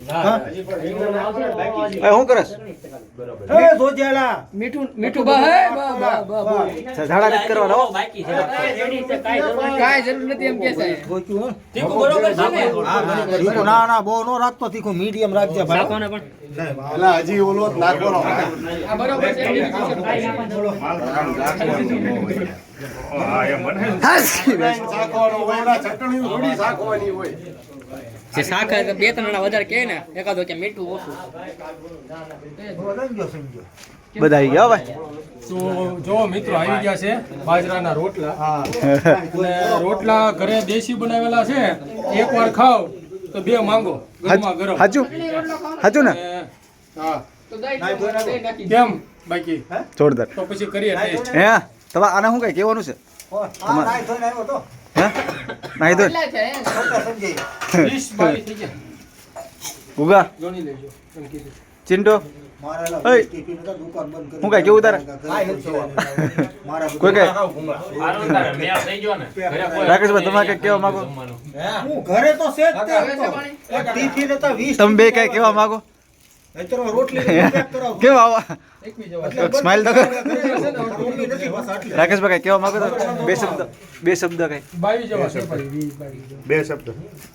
હા? એ શું કરસ? એ જોજેલા. મીઠું મીઠું બા હે? બા બા બા બા. ઝાડા નથી કરવાના હો. કાંઈ જરૂર નથી એમ કે છે જોઈતું તીખું બરોબર છે ને? તીખું ના ના બહુ નો રાખતો તીખું મીડિયમ રાખજે ભાઈ. નાખવાના પણ. પેલા હજી ઓલો નાખવાનો આ બરોબર છે જે શાક હોય બે ત્રણ વધારે કહે ને એકાદો કે મીઠું ઓછું. બધા આવી ગયા ભાઈ? તો જો મિત્રો આવી ગયા છે બાજરાના રોટલા. હા અને રોટલા ઘરે દેશી બનાવેલા છે. એકવાર ખાવ તો બે માંગો ગરમા ગરમ. હાચું હાચું ને? હા. કેમ બાકી? જોરદાર. તો પછી કરીએ ટેસ્ટ હે? તમારે આને શું કઈ કેવાનું છે? નાહી ધોઈ? ગુગા ચિંટો? હું કાંઈ કેવું તારે? કાંઈ નથી જોવાનું. મારા કોઈ કઈ? રાકેશભાઈ તમારે કઈ કેવા માંગો? હું ઘરે તો તમે બે કઈ કેવા માંગો અત્યારે રોટલી પેક કરાવું. કેમ આવા? સ્માઈલ તો. રાકેશભાઈ કઈ કેવા માંગો તો? બે શબ્દ બે શબ્દ કઈ. બે શબ્દ.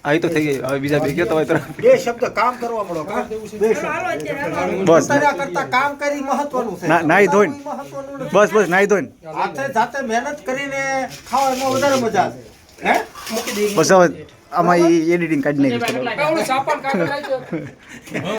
આવી તો થઈ ગઈ. હવે બીજા બે ગયો તમે તરફ બે શબ્દ કામ કરવા મળો કા? બે શબ્દ. બસ. કરતા કામ કરી મહત્વનું છે. નાઈ નાહી ધોઈને. બસ બસ નાહી ધોઈને. સાથે જાતે મહેનત કરીને ખાવામાં વધારે મજા છે હે? બસ આમાં એડિટિંગ કાઢી નાખીશ